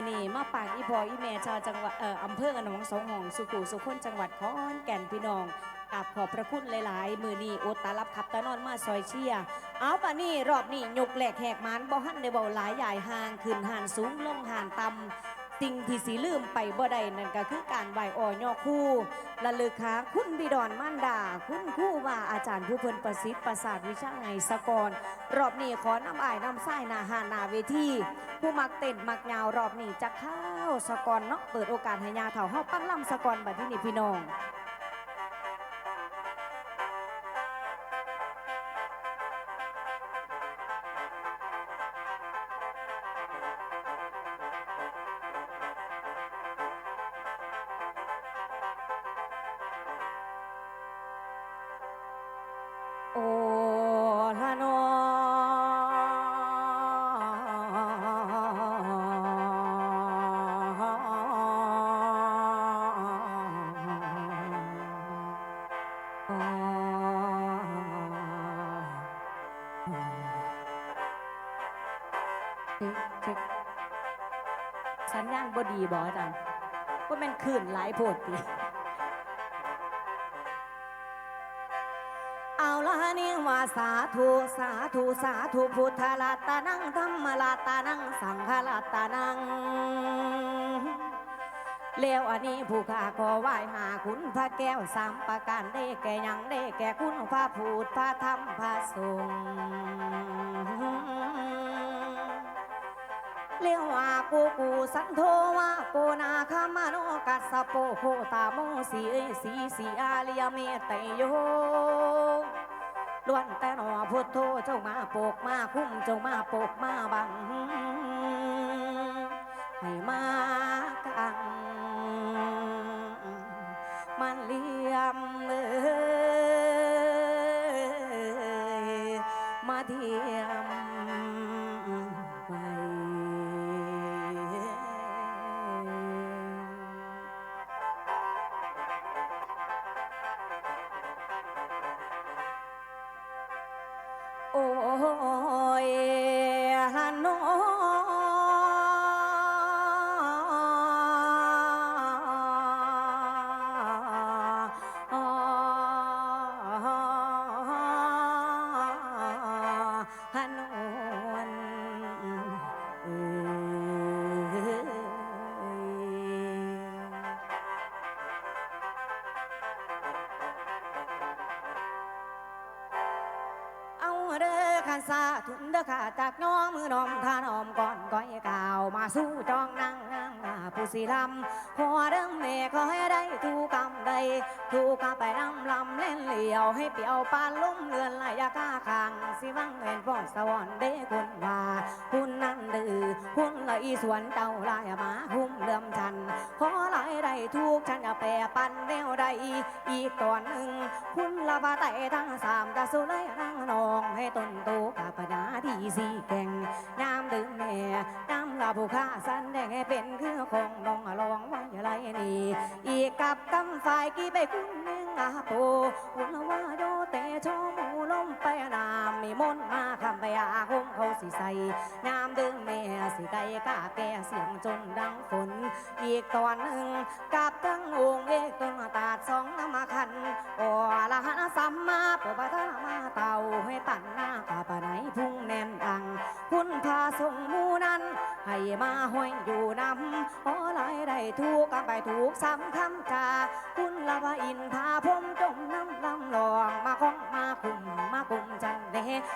อนี่มาปากอีพออีแม่ชาวจังหวัดเอ่ออำเภอหนองสองหองสุขุสุขนจังหวัดขอนแก่นพี่น้องกราบขอบพระคุณหลาย ๆ มือนี่โอดตารับขับตานอนมาซอยเชียเอาปะนี่รอบนี่ยกแหลกแหกมันบ่หันได้เบาหลายใหญ่ห่างขึ้นห่านสูงลงห่านต่ำ สิ่งที่สีลืมไปบ่ได้นั่นก็คือการไหวอ่อยอคู่ระลึกหาคุณบิดอนมั่นดา คุณคู่ว่าอาจารย์ผู้เพิ่นประสิทธิ์ประสาทวิชาไงสกรรอบนี้ขอนำอายนำไส้นาหาหนาเวทีผู้มักเต้นมักยาวรอบนี้จะเข้าสกรเนาะเปิดโอกาสให้ยาเถ่าเฮาปั้งล่ำสกรบัดที่นี่พี่น้อง บดีบออาจารย์ว่ามันคืนหลายโพดติเอาละนี่ว่าสาธุสาธุสาธุพุทธลาตานังธรรมลาตานังสังฆลาตานังแล้วอันนี้ผู้ข้าขอไหว้หาคุณพระแก้วสามประการได้แก่ยังได้แก่คุณพระพูดพระธรรมพระสงฆ์ เรียว่ากูกูสันโทว่าโกนาคามโนกัสโปโคตาโมสีเอยสีสีอาลิยเมตไตโยล้วนแต่หนอพุทโธเจ้ามาปกมาคุ้มเจ้ามาปกมาบังให้มากังมันเลี่ยมเลยมาเทีย เด้อขันสาทุนเด้อขาจากน้องมือน้อมท่านอมก่อนก้อยก่าว มาสู้จองนั่งนางหน้าผู้สีลำหัวเด้งเมฆขอให้ได้ถูกกำใดถูกกำไปนำลำเล่นเหลี่ยวให้เปียวปานลุ่มเลือนไหลยากาคางสิวังเงินพ่อสวรรค์เด้คนว่าคุณนั่นดื้อคุณ อีสวนเจ้าลายมาหุ้มเลื่อมฉัน ขอหลายได้ทุกฉันจะแปรปันแนวใดอีกตอนหนึ่ง คุณละบาไตทั้งสามจะสุเลยนั่งนอง ให้ต้นโตกับปนาดีสีแก่งยามดื่มแม่ยามลาผู้ข้าสันแดงให้เป็นคือของน้องลองไว้ไรนี่อีกกับกำฝ่ายกี่ไปคุณหนึ่งอาโปอุลว่าโย มีมนต์มาคำไปอาคมเขาสิใส่ยามดื่มแม่สิไก่กาแก่เสียงจนดังฝน อีกตอนหนึ่งกับตั้งองค์เอกต้นตาดสองน้ำมาคันโอละหันสัมมาปะปะทะมาเต่าให้ตันหน้ากาปะไหนพุ่งแน่นดัง คุณพาส่งมูนั้น ให้มาห้อยอยู่นำขอหลายได้ถูกกันไปถูกซ้ำคำจาคุณละว่าอินพาผมจมน้ำลำลองมาคองมาคุมมากุมจัน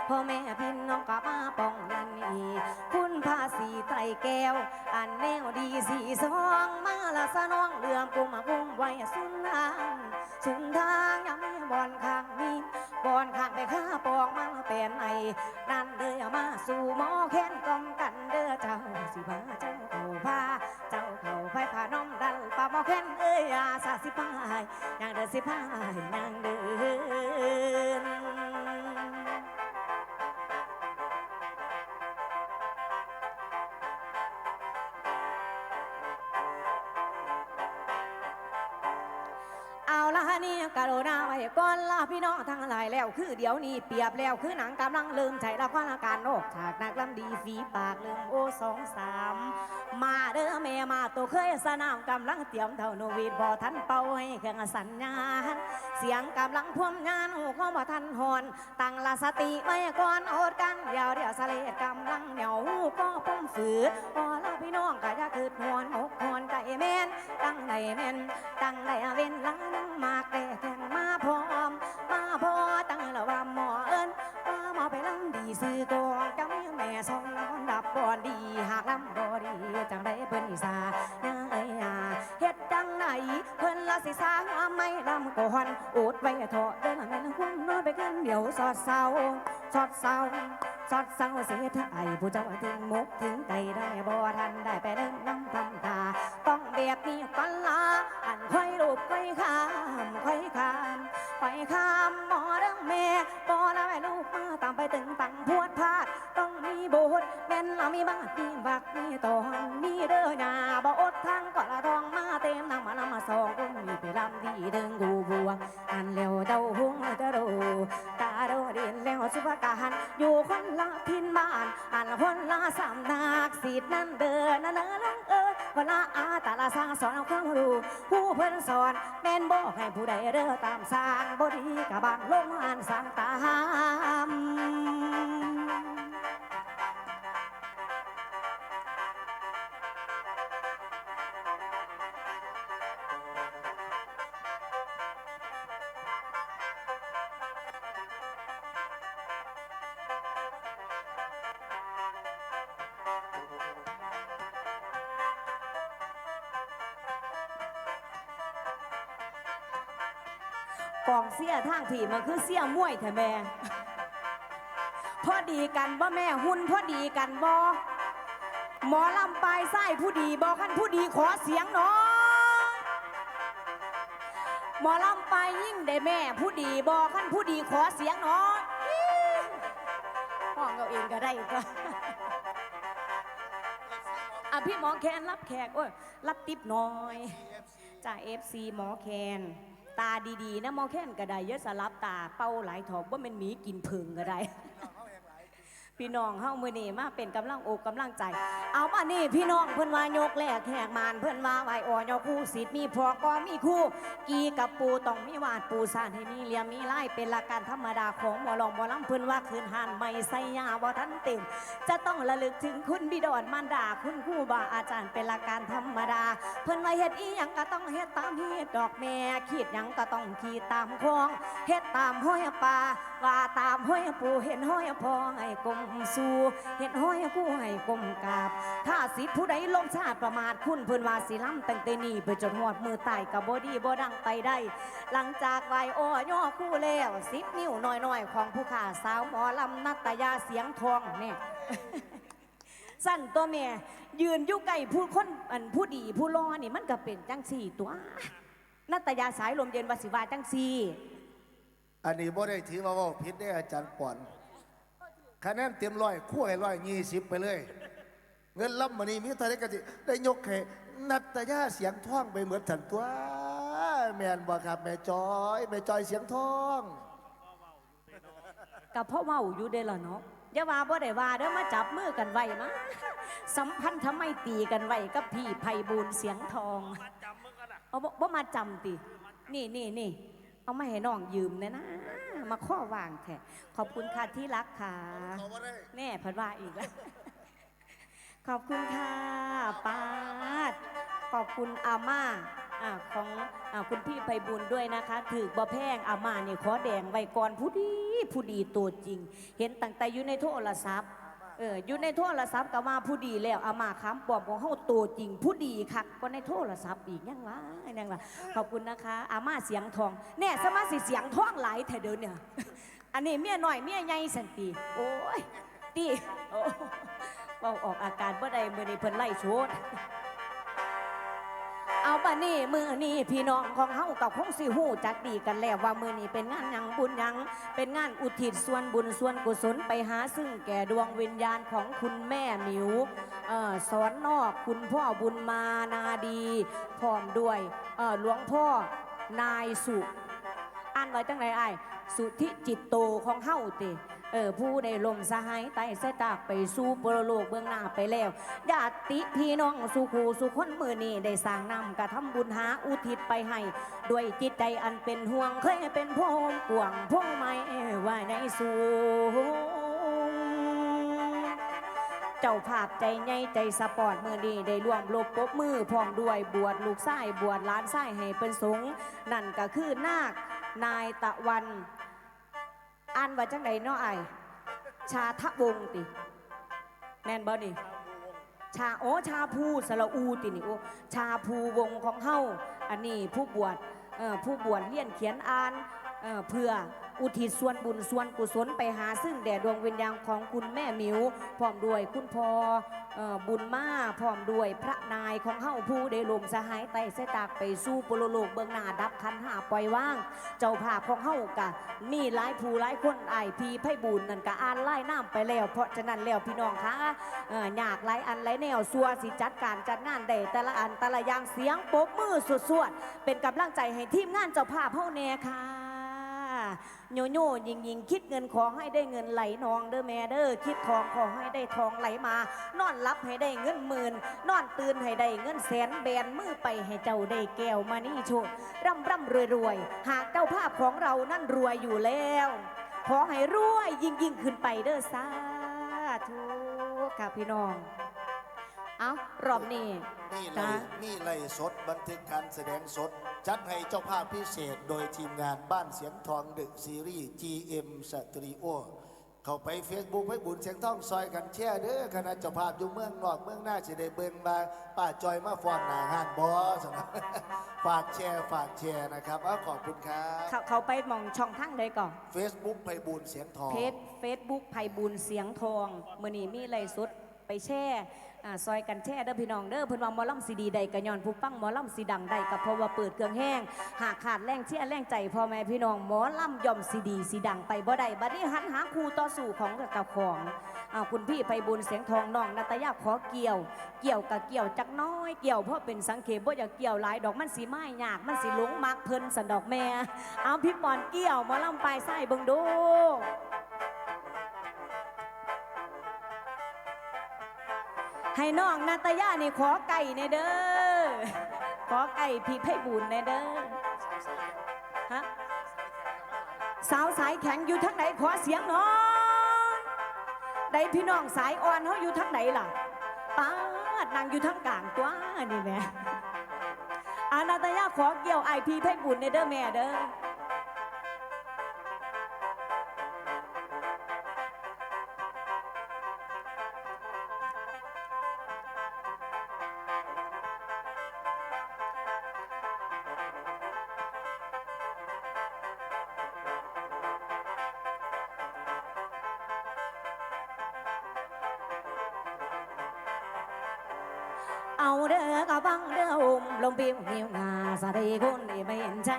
พ่อแม่พี่น้องก็มาป้องนันนี่คุณพาสีไตรแก้ว อันแนวดีสีสองมาละสนองเรื่องกุมาพุ่มไว้สุนทางสุนทางยังไม่บอนข้างนี้บอนข้างไปข้าปองมาเป็นไอนั่นเด้อมาสู่หมอแค้นกอมกันเด้อเจ้าสิพาเจ้าเข้าพาเจ้าเข้าไปพาน้องดันป่าหมอแค้นเอ้ยอาสาสิพายยังเด้อสิพายยังเดิน เอาละนนี้กรุณาไว้ก่อนลาพี่น้องทั้งหลายแล้ว คือเดี๋ยวนี้เปียบแล้วคือหนังกำลังลืมใจละครอาการโอกฉากนักลำดีฝีปากลืมโอสองสามมาเด้อแม่มาตัวเคยสนามกำลังเตรียมเท่าโนวีดบอทันเป่าให้เครื่องสัญญาณเสียงกำลังพ่วมงานหูก็บ่ทันหอนตั้งละสติไม่ก่อนอดกันเดี๋ยวเดี๋ยวสเลดกำลังเหนียวก็พุ่มฝืดพอลาพี่น้องก็จะคืดหวนอกหวนใจแม่นตั้งใดแม่นตั้งใดเว้นลัง นั่งมากแต่แข่งมาพร้อม มาพอตั้งละว่าหมอเอิญว่าหมอไปลำดีซื้อกองจังแม่สองคนดับบอนดีหากลำบ่ดีจังได้เพิ่นอีสายังเอ้ยาเฮ็ดจังไหนเพิ่นละสิสาหัวไม่ลำก่อนอดไว้เถอะเดินแม่นหุ่นนอนไปกันเดี๋ยวสอดเศร้าสอดเศร้าสอดเศร้าเสียเธอไอ้ผู้เจ้าถึงมุกถึงใจได้บ่ทันได้ไปเดินน้ำทำตา ต้องแบบนี้กันละอันค่อยรูปค่อยข้ามค่อยข้ามค่อยข้ามหมอเรื่องแม่บอละแม่ลูกมาตามไปตึงตังพวดพาด ต้องมีโบสถ์แม่นเรามีบ้านมีบักมีตอนมีเด้อหนาบ่อดทางก็ละทองมาเต็มนั่งมาลำมาสองคนมีไปลำดีเดิงกู สอน แม่นบอกให้ผู้ใดเด้อตามสร้างบ่ดีกะบางลงอ่านสร้างตา กองเสียทางที่มันคือเสียมวยแท้แม่พอดีกันบ่แม่หุ่นพอดีกันบ่หมอลำปลายไส้ผู้ดีบอกกันผู้ดีขอเสียงน่อยหมอลำปลายยิ่งได้แม่ ผู้ดีบอกกันผู้ดีขอเสียงน่อยอิ๊วห้องเราเองก็ได้ก็อะพี่หมอแคนรับแขกโอ้ยรับติปหน่อยจ่าเอฟซีหมอแคน ตาดีๆนะหมอแคนก็ได้เยอะสลับตาเป้าหลายถอบว่ามันหมีกินผึ่งก็ได้ พี่น้องเฮามือนี่มาเป็นกำลังอกกำลังใจ เอามานี่พี่น้องเพิ่นว่ายกแลกแขกมานเพิ่นว่าไหวอ่อนยอคู่สิทธิ์มีพอก็มีคู่ กีกับปูต้องมีวาดปูสานให้มีเหลี่ยมมีลายเป็นหลักการธรรมดาของหมอลองหมอลำเพิ่นว่าคืนหันไม่ใส่ยาบ่ทันเต็มจะต้องระลึกถึงคุณบิดอนมารดาคุณครูบาอาจารย์เป็นหลักการธรรมดา เพิ่นว่าเฮ็ดอีหยังก็ต้องเฮ็ดตามเฮ็ดดอกแม่ขีดหยังก็ต้องขีดตามคลองเฮ็ดตามห้อยป่าว่าตามห้อยปูเห็นห้อยพอให้กลมสู่เฮ็ดห้อยกู้ให้กลมกาบ ถ้าสิผู้ใดลงชาติประมาทคุณเพิ่นว่าสิล้ำตั้งแต่นี้ไปจนหอดมือตายกับบ่ดีบ่ดังไปได้ หลังจากไหวอ้อย่อคู่แล้วสิบนิ้วน้อยๆ ของผู้ขาสาวหมอลำนัตยาเสียงทองเนี่ยสั่นตัวแม่ยืนยู่ใกล้ผู้คนอันผู้ดีผู้รอนี่มันก็เป็นจังสี่ตัวนัตยาสายลมเย็นวสิวาจังสี่ อันนี้บ่ได้ถือว่าว่าผิดได้อาจารย์ป่อน คะแนนเต็มร้อยคู่ให้ร้อยยี่สิบไปเลย เงินรับมานี่มีเท่าไหรก็จะได้ยกให้นัตยาเสียงท่องไปเหมือนฉันตัวแม่นบ่ครับแม่จอยแม่จอยเสียงท่องกับพ่อเว้าอยู่เด้อล่ะเนาะอย่าว่าบ่ได้ว่าเด้อมาจับมือกันไว้มาสัมพันธ์ทำไมตีกันไว้กับพี่ไพบูลเสียงทองเอาบ่มาจำตินี่นี่นี่ เอามาให้น้องยืมเนี่ยนะ มาข้อวางแท้ขอบคุณค่ะที่รักค่ะเขาบ่ได้แน่พัดว่าอีกแล้ว ขอบคุณค่ะป้าดขอบคุณอาม่าอ่าของอาคุณพี่ไพบุญด้วยนะคะ ถือบ่แพงอาม่านี่ขอแดงไว้ก่อนผู้ดีผู้ดีตัวจริง เห็นตั้งแต่อยู่ในโทรศัพท์ เอออยู่ในโทรศัพท์ก็ว่าผู้ดีแล้วอาม่าค้ำปลอมของเฮาตัวจริงผู้ดีคักก็ในโทรศัพท์อีกยังวะยังวะขอบคุณนะคะ อาม่าเสียงทองแน่สมาสิเสียงทองหลายแท้เดินเนี่ยอันนี้เมียน้อยเมียใหญ่สันติโอ้ยตีโอ้เบาออกอาการบ่ได้มื้อนี้เพิ่นไล่โชด เอาปะนี่มือนี่พี่น้องของเฮากับคงสิฮู้จักดีกันแล้วว่ามือนี้เป็นงานหยังบุญหยัง เป็นงานอุทิศส่วนบุญส่วนกุศลไปหาซึ่งแก่ดวงวิญญาณของคุณแม่หมิวเอ่อสอนนอกคุณพ่อบุญมานาดีพร้อมด้วยเอ่อหลวงพ่อนายสุว่านไว้จังไดอ้ายสุธิจิตโตของเฮาติ เออผู้ได้ลมสหายไต่สจากไปสู่ปรโลกเบื้องหน้าไปแล้วญาติพี่น้องสุขูสุคนมือนี้ได้สร้างนำกระทำบุญหาอุทิศไปให้ ด้วยจิตใจอันเป็นห่วงเคยเป็นพงกวงพงไม้ไว่าในสูงเจ้าภาพใจใหญ่ใจสปอร์ตมือดีได้ร่วมลบปบมือพร้อมด้วยบวชลูกไส้บวชล้านไส้ให้เป็นสงฆ์นั่นก็คือนาคนายตะวัน อ่านว่าจังไดเนาะไอชาทะวงติ แม่นบ่นี่ ชาโอชาภูสระอูตินี่โอชาภูวงของเฮาอันนี้ผู้บวชเอ่อผู้บวชเรียนเขียนอ่าน เอ่อเพื่ออุทิศส่วนบุญส่วนกุศลไปหาซึ่งแด่ดวงวิญญาณของคุณแม่หมิวพร้อมด้วยคุณพ่อเอ่อบุญมาพร้อมด้วยพระนายของเฮาผู้ได้ลมสหายไต่เสตากไปสู่ปุโรโลกเบื้องหน้าดับคันหาปล่อยว่าง เจ้าภาพของเฮากะมีหลายผู้หลายคนไอายพีไพ่บุญนั่นก็อ่านไล่น้ำไปแล้ว เพราะฉะนั้นแล้วพี่น้องคะเอ่ออยากหลายอันหลายแนวสัวสิจัดการจัดงานได้แต่ละอันแต่ละอย่างเสียงปรบมือสวดๆเป็นกำลังใจให้ทีมงานเจ้าภาพเฮาแน่ค่ะ โยโย่ยิงยิงคิดเงินขอให้ได้เงินไหลนองเด้อแม่เด้อคิดทองขอให้ได้ทองไหลมา นอนรับให้ได้เงินหมื่นนอนตื่นให้ได้เงินแสนแบนมือไปให้เจ้าได้แก้วมานี่โชดร่ำร่ำรวยรวยหากเจ้าภาพของเรานั่นรวยอยู่แล้ว ขอให้รวยยิ่งยิ่งขึ้นไปเด้อสาธุค่ะพี่น้อง เอารอบนี้นี่ไล่จ้ะนี่ไล่สดบันทึกการแสดงสด จัดให้เจ้าภาพพิเศษโดยทีมงานบ้านเสียงทองดึกซีรีส์ GM Studio เข้าไป Facebook ให้บุญเสียงทองซอยกันแช่เด้อคณะเจ้าภาพอยู่เมืองนอกเมืองหน้าสิได้เบิ่งมาป้าจอยมาฟอนหน้างานบอสนะ ฝากแชร์ฝากแชร์นะครับเอาขอบคุณครับเขาเขาไปมองช่องทางใดก่อน Facebook ไปบุญเสียงทอง เพจเฟซบุ๊กไผ่บุญเสียงทองมือนี้มีไรสุด ไปแช่อ่าซอยกันแช่เด้อพี่น้องเด้อเพิ่นว่าหมอลำซีดีใดกะย้อนผู้ปั้งหมอลำซีดังใดก็เพราะว่าเปิดเครื่องแห้ง หากขาดแรงเชี่ยแรงใจพ่อแม่พี่น้องหมอลำย่อมซีดีซีดังไปบ่ได้บัดนี้หันหาครูต่อสู่ของเจ้าของอ้าคุณพี่ไพบุญเสียงทองน้องนาตยาขอเกี่ยว เกี่ยวกับเกี่ยวจักน้อยเกี่ยวเพราะเป็นสังเขปบ่อยากเกี่ยวหลายดอกมันสีไม้ยากมันสีหลงมักเพิ่นสันดอกแม่เอาพี่ปอนเกี่ยวหมอลำปลายไส้เบิ่งดู ให้น้องนาตยานี่ขอไก่ในเด้อ ขอไก่พี่ไพบุญในเด้อ ฮะ สาวสายแข็งอยู่ทั้งไหนขอเสียงน่อยได้พี่น้องสายอ่อนเขาอยู่ทั้งไหนล่ะป้าดนางอยู่ทั้งกลางตัวนี่แม่อานาตยาขอเกี่ยวไอพีไพบุญในเด้อแม่เด้อ เอาเด้อกะบังเด้ออมลมเปียวเหี่ยวงา สะเดคนนี่ไม่เห็นใจ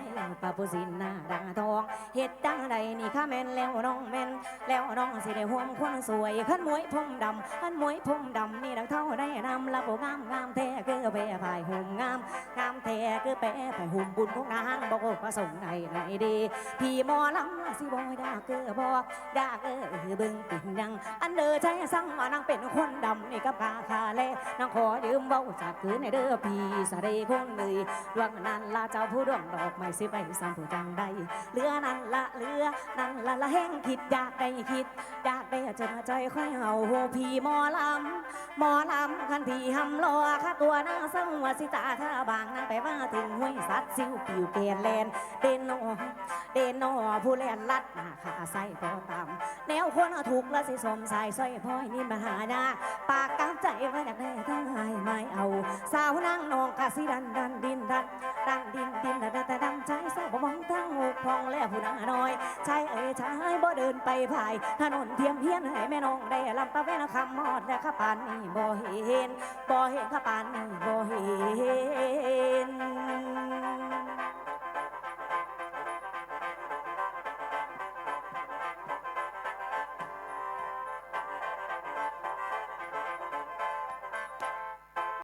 ปะผู้สินหน้าดังทองเฮ็ดจังใดนี่ข้าแม่นแล้วน้องแม่นแล้วน้องสิได้ห่วงคนสวยขันมวยผมดำขันมวยผมดำนี่ดังเท่าได้นำละบ่งามงามแท้คือแปรภายห่มงามงามแท้คือแปรภายห่มบุญของนางบอกว่าประสงค์ใดไหนดีพี่มอลำสิบ่ดาเกอบอกดาเกอเบิ่งปิ่นยังอันเด้อใจสั่งว่านางเป็นคนดำนี่กับกาคาเลนางขอยืมเบาจากคืนในเด้อพี่สะเดคนเลยดวงนั้นละเจ้าผู้ดวงดอกไม้สิไปสัมผู้จังใดเรือนั้นละเรือนั้นละละแห้งคิดอยากได้คิดอยากได้จะมาใจค่อยเอาโหพี่หมอลำหมอลำคันพี่หำรอค่าตัวนางสังวสิตาท่าบางนางไปว่าถึงห้วยสัตว์ซิวปิวเกนแลนเดนโนเดนโนผู้แลนลัดหน้าขาใส่พอตำแนวคนถูกละสิสมสายสร้อยพ้อยนี่มาหายาปากกำใจว่าอยากได้ทั้งหายไม่เอา สาวนางนองกะสิดันดันดินดันดังดินดินแต่แต่ดังใจสาวบ่มองทั้งหกพองและผู้นางน้อยชายเอ๋ยชายบ่เดินไปภายถนนเทียมเพียนให้แม่น้องได้ลำตะเวนคำมอดและข้าปานนี่บ่เห็นบ่เห็นข้าปานนี่บ่เห็น